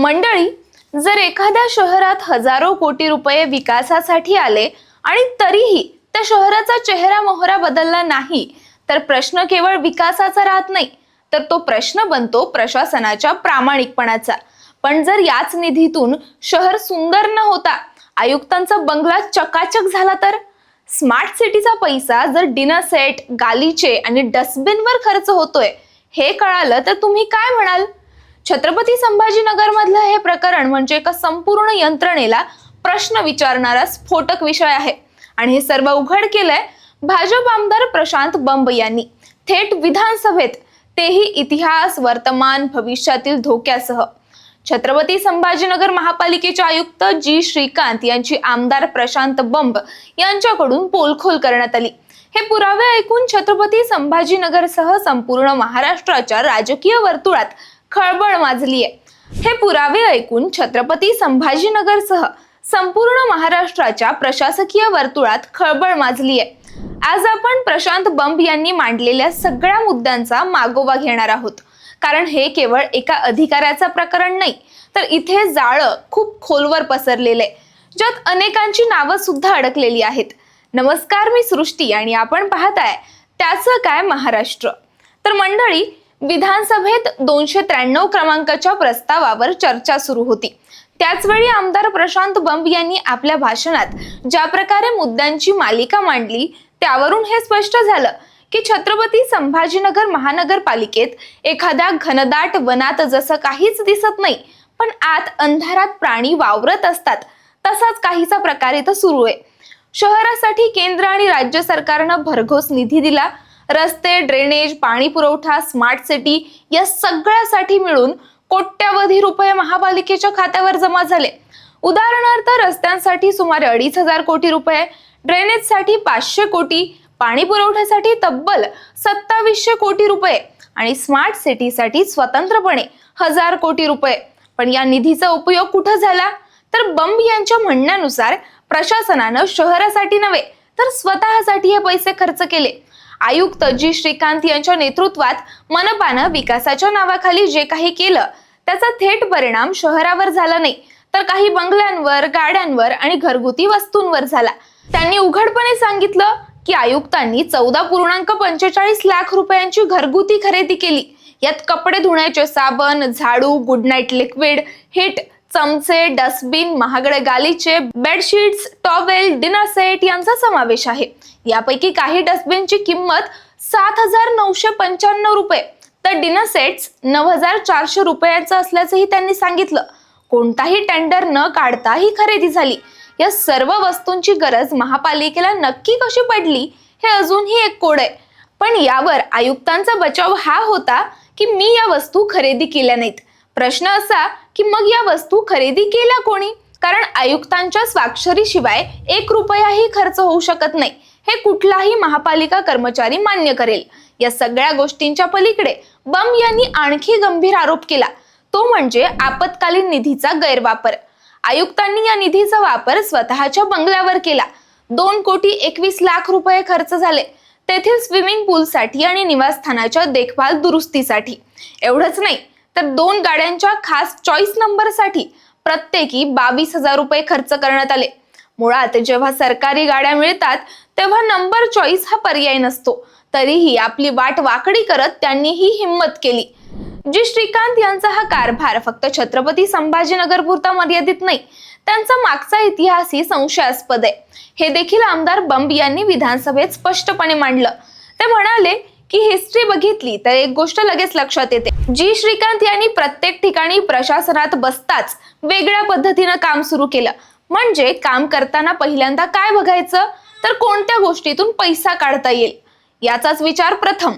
मंडळी जर एखाद्या शहरात हजारो कोटी रुपये विकासासाठी आले आणि तरीही त्या शहराचा चेहरा मोहरा बदलला नाही तर प्रश्न केवळ विकासाचा राहत नाही तर तो प्रश्न बनतो प्रशासनाच्या प्रामाणिकपणाचा. पण जर याच निधीतून शहर सुंदर न होता आयुक्तांचा बंगला चकाचक झाला तर? स्मार्ट सिटीचा पैसा जर डिनर सेट गालीचे आणि डस्टबिनवर खर्च होतोय हे कळालं तर तुम्ही काय म्हणाल? छत्रपती संभाजीनगर मधलं हे प्रकरण म्हणजे एका संपूर्ण यंत्रणेला प्रश्न विचारणारा स्फोटक विषय आहे. आणि हे सर्व उघड केलंय भाजप आमदार प्रशांत बंब यांनी. थेट विधानसभेत तेही इतिहास वर्तमान भविष्यातील धोक्यासह. छत्रपती संभाजीनगर महापालिकेचे आयुक्त जी श्रीकांत यांची आमदार प्रशांत बंब यांच्याकडून पोलखोल करण्यात आली. हे पुरावे ऐकून छत्रपती संभाजीनगरसह संपूर्ण महाराष्ट्राच्या राजकीय वर्तुळात खळबळ माजली आहे हे पुरावे ऐकून छत्रपती संभाजीनगरसह संपूर्ण महाराष्ट्राच्या प्रशासकीय वर्तुळात खळबळ माजली आहे आज आपण प्रशांत बंब यांनी मांडलेल्या सगळ्या मुद्द्यांचा मागोवा घेणार आहोत. कारण हे केवळ एका अधिकाऱ्याचं प्रकरण नाही तर इथे जाळं खूप खोलवर पसरलेलं आहे ज्यात अनेकांची नावं सुद्धा अडकलेली आहेत. नमस्कार मी सृष्टी आणि आपण पाहताय त्याचं काय महाराष्ट्र. तर मंडळी विधानसभेत दोनशे त्र्याण्णव क्रमांकाच्या प्रस्तावावर चर्चा सुरू होती. त्याचवेळी आमदार प्रशांत बंब यांनी आपल्या भाषणात ज्या प्रकारे मुद्द्यांची मालिका मांडली त्यावरून हे स्पष्ट झालं की छत्रपती संभाजीनगर महानगरपालिकेत एखाद्या घनदाट वनात जसं काहीच दिसत नाही पण आत अंधारात प्राणी वावरत असतात तसाच काहीचा प्रकार इथं सुरू आहे. शहरासाठी केंद्र आणि राज्य सरकारनं भरघोस निधी दिला रस्ते ड्रेनेज पाणी पुरवठा स्मार्ट सिटी या सगळ्यासाठी मिळून कोट्यावधी रुपये महापालिकेच्या खात्यावर जमा झाले. उदाहरणार्थ रस्त्यांसाठी सुमारे अडीच हजार कोटी रुपये ड्रेनेजसाठी पाचशे कोटी पाणी पुरवठ्यासाठी तब्बल सत्तावीसशे कोटी रुपये आणि स्मार्ट सिटीसाठी स्वतंत्रपणे हजार कोटी रुपये. पण या निधीचा उपयोग कुठं झाला? तर बंब यांच्या म्हणण्यानुसार प्रशासनानं शहरासाठी नव्हे तर स्वतःसाठी हे पैसे खर्च केले. आयुक्त जी श्रीकांत यांच्या नेतृत्वात मनपानं विकासाच्या नावाखाली जे काही केलं त्याचा थेट परिणाम शहरावर झाला नाही. तर काही बंगल्यांवर गाड्यांवर आणि घरगुती वस्तूंवर झाला. त्यांनी उघडपणे सांगितलं की आयुक्तांनी चौदा पूर्णांक पंचेचाळीस लाख रुपयांची घरगुती खरेदी केली. यात कपडे धुण्याचे साबण झाडू गुड नाईट लिक्विड हिट चमचे डस्टबिन महागडे गालीचे बेडशीट्स टॉवेल डिनर सेट यांचा समावेश आहे. यापैकी काही डस्टबिनची किंमत सात हजार नऊशे पंच्याण्णव रुपये. तर डिनर सेट्स नऊ हजार चारशे रुपयांचं असल्याचंही त्यांनी सांगितलं. कोणताही टेंडर न काढता ही खरेदी झाली. या सर्व वस्तूंची गरज महापालिकेला नक्की कशी पडली हे अजूनही एक कोड आहे. पण यावर आयुक्तांचा बचाव हा होता की मी या वस्तू खरेदी केल्या नाहीत. प्रश्न असा की मग या वस्तू खरेदी केल्या कोणी? कारण आयुक्तांच्या स्वाक्षरीशिवाय एक रुपयाही खर्च होऊ शकत नाही. हे कुठलाही महापालिका कर्मचारी मान्य करेल. या सगळ्या गोष्टींच्या पलीकडे बम यांनी आणखी गंभीर आरोप केला. तो म्हणजे आपत्कालीन निधीचा गैरवापर. आयुक्तांनी या निधीचा वापर स्वतःच्या बंगल्यावर केला. दोन कोटी एकवीस लाख रुपये खर्च झाले. तेथील स्विमिंग पूलसाठी आणि निवासस्थानाच्या देखभाल दुरुस्तीसाठी. एवढंच नाही तर दोन गाड्यांच्या खास चॉईस नंबरसाठी प्रत्येकी बावीस हजार रुपये खर्च करण्यात आले. मुळात जेव्हा सरकारी गाड्या मिळतात तेव्हा नंबर चॉईस हा पर्याय नसतो. तरीही आपली वाट वाकडी करत त्यांनी ही हिंमत केली. जी श्रीकांत यांचा हा कारभार फक्त छत्रपती संभाजीनगर पुरता मर्यादित नाही त्यांचा मागचा इतिहासही संशयास्पद आहे. हे देखील आमदार बंब यांनी विधानसभेत स्पष्टपणे मांडलं. ते म्हणाले की हिस्ट्री बघितली तर एक गोष्ट लगेच लक्षात येते. जी श्रीकांत यांनी प्रत्येक ठिकाणी प्रशासनात बसताच वेगळ्या पद्धतीनं काम सुरू केलं. म्हणजे काम करताना पहिल्यांदा काय बघायचं? तर कोणत्या गोष्टीतून पैसा काढता येईल? याचाच विचार प्रथम.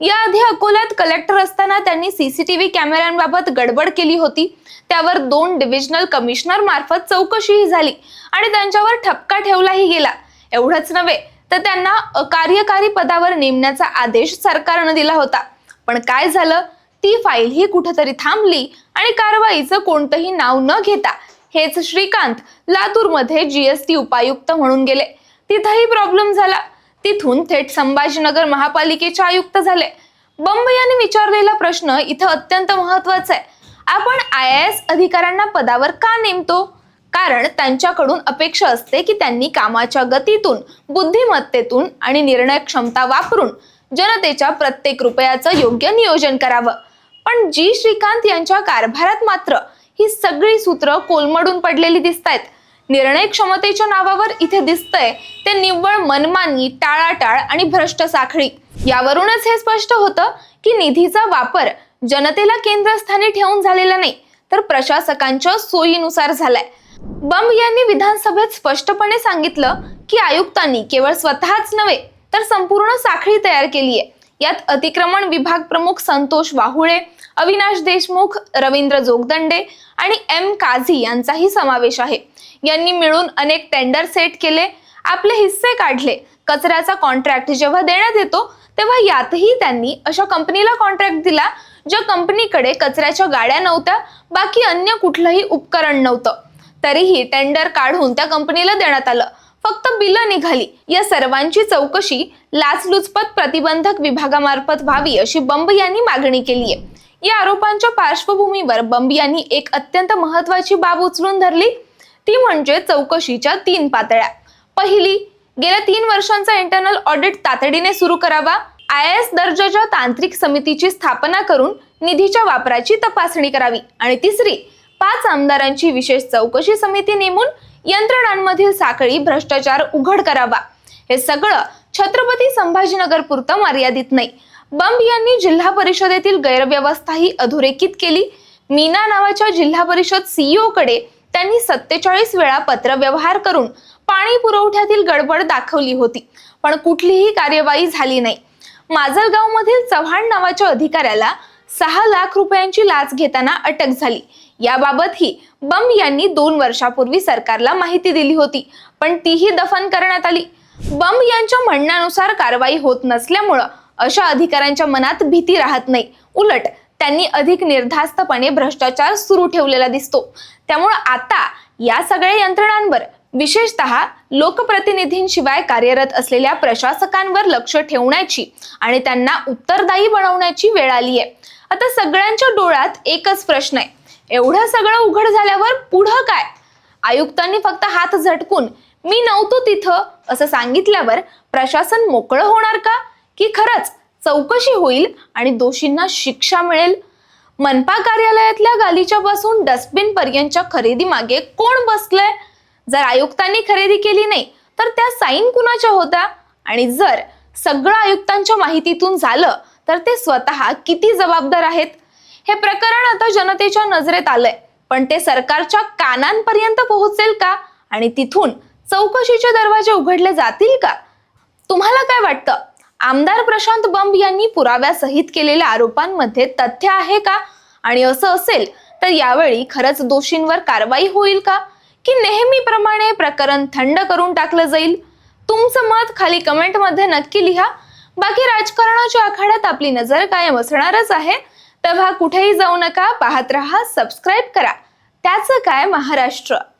याआधी अकोल्यात कलेक्टर असताना त्यांनी सीसीटीव्ही कॅमेऱ्यांबाबत गडबड केली होती. त्यावर दोन डिव्हिजनल कमिशनर मार्फत चौकशीही झाली आणि त्यांच्यावर ठपका ठेवलाही गेला. एवढंच नव्हे तर त्यांना अकार्यकारी पदावर नेमण्याचा आदेश सरकारनं दिला होता. पण काय झालं? ती फाईल ही कुठेतरी थांबली आणि कारवाईचं कोणतंही नाव न घेता हेच श्रीकांत लातूरमध्ये जीएसटी उपायुक्त म्हणून गेले. तिथंही प्रॉब्लेम झाला. तिथून थेट संभाजीनगर महापालिकेचे आयुक्त झाले. बंब यांनी विचारलेला प्रश्न इथं अत्यंत महत्त्वाचा आहे. आपण आय एस अधिकाऱ्यांना पदावर का नेमतो? कारण त्यांच्याकडून अपेक्षा असते की त्यांनी कामाच्या गतीतून बुद्धिमत्तेतून आणि निर्णय क्षमता वापरून जनतेच्या प्रत्येक रुपयाचं योग्य नियोजन करावं. पण जी श्रीकांत यांच्या कारभारात मात्र ही सगळी सूत्र कोलमडून पडलेली दिसत आहेत निर्णय क्षमतेच्या नावावर इथे दिसतंय. ते निव्वळ मनमानी टाळाटाळ आणि भ्रष्ट साखळी. यावरूनच हे स्पष्ट होतं की निधीचा वापर जनतेला केंद्रस्थानी ठेवून झालेला नाही तर प्रशासकांच्या सोयीनुसार झालाय. बंब यांनी विधानसभेत स्पष्टपणे सांगितलं की आयुक्तांनी केवळ स्वतःच नव्हे तर संपूर्ण साखळी तयार केली आहे यात अतिक्रमण विभाग प्रमुख संतोष वाहुळे अविनाश देशमुख रवींद्र जोगदंडे आणि एम काझी यांचाही समावेश आहे. यांनी मिळून अनेक टेंडर सेट केले. आपले हिस्से काढले. कचऱ्याचा कॉन्ट्रॅक्ट जेव्हा देण्यात येतो तेव्हा यातही त्यांनी अशा कंपनीला कॉन्ट्रॅक्ट दिला ज्या कंपनीकडे कचऱ्याच्या गाड्या नव्हत्या बाकी अन्य कुठलंही उपकरण नव्हतं. तरीही टेंडर काढून त्या कंपनीला देण्यात आलं. फक्त बिलं निघाली. या सर्वांची चौकशी लाचलुचपत प्रतिबंधक विभागामार्फत व्हावी अशी बंब यांनी मागणी केली आहे या आरोपांच्या पार्श्वभूमीवर बंब यांनी एक अत्यंत महत्वाची बाब उचलून धरली. ती म्हणजे चौकशीच्या तीन पातळ्या. पहिली गेल्या तीन वर्षांचा इंटरनल ऑडिट तातडीने सुरू करावा. आय एस दर्जाच्या तांत्रिक समितीची स्थापना करून निधीच्या वापराची तपासणी करावी. आणि तिसरी पाच आमदारांची विशेष चौकशी समिती नेमून यंत्रणांमधील साखळी भ्रष्टाचार उघड करावा. हे सगळं छत्रपती संभाजीनगर पुरतं मर्यादित नाही. बंब यांनी जिल्हा परिषदेतील गैरव्यवस्थाही अधोरेखित केली. मीना नावाच्या जिल्हा परिषद सीईओ कडे त्यांनी सत्तेचाळीस वेळा पत्रव्यवहार करून पाणी पुरवठ्यातील गडबड दाखवली होती. पण कुठलीही कार्यवाही झाली नाही. माजलगाव मधील चव्हाण नावाच्या अधिकाऱ्याला सहा लाख रुपयांची लाच घेताना अटक झाली. याबाबतही बम यांनी दोन वर्षापूर्वी सरकारला माहिती दिली होती पण तीही दफन करण्यात आली. बम यांच्या म्हणण्यानुसार कारवाई होत नसल्यामुळं अशा अधिकाऱ्यांच्या मनात भीती राहत नाही. उलट त्यांनी अधिक निर्धास्तपणे भ्रष्टाचार सुरू ठेवलेला दिसतो. त्यामुळं आता या सगळ्या यंत्रणांवर विशेषतः लोकप्रतिनिधींशिवाय कार्यरत असलेल्या प्रशासकांवर लक्ष ठेवण्याची आणि त्यांना उत्तरदायी बनवण्याची वेळ आली आहे. आता सगळ्यांच्या डोळ्यात एकच प्रश्न आहे. एवढं सगळं उघड झाल्यावर पुढं काय? आयुक्तांनी फक्त हात झटकून मी नव्हतो तिथं असं सांगितल्यावर प्रशासन मोकळं होणार का? की खरंच चौकशी होईल आणि दोषींना शिक्षा मिळेल? मनपा कार्यालयातल्या गालीच्या पासून डस्टबिन पर्यंतच्या खरेदी मागे कोण बसलंय? जर आयुक्तांनी खरेदी केली नाही तर त्या साईन कुणाच्या होत्या? आणि जर सगळं आयुक्तांच्या माहितीतून झालं तर ते स्वतः किती जबाबदार आहेत? हे प्रकरण आता जनतेच्या नजरेत आलंय. पण ते सरकारच्या कानांपर्यंत पोहोचेल का? आणि तिथून चौकशीचे दरवाजे उघडले जातील का? तुम्हाला काय वाटतं? आमदार प्रशांत बंब यांनी पुराव्यासहित केलेल्या आरोपांमध्ये तथ्य आहे का? आणि असं असेल तर यावेळी खरंच दोषींवर कारवाई होईल का? की नेहमीप्रमाणे प्रकरण थंड करून टाकलं जाईल? तुमचं मत खाली कमेंटमध्ये नक्की लिहा. बाकी राजकारणाच्या आखाड्यात आपली नजर कायम असणारच आहे. तेव्हा कुठेही जाऊ नका पाहत रहा सबस्क्राईब करा. त्याचं काय महाराष्ट्र?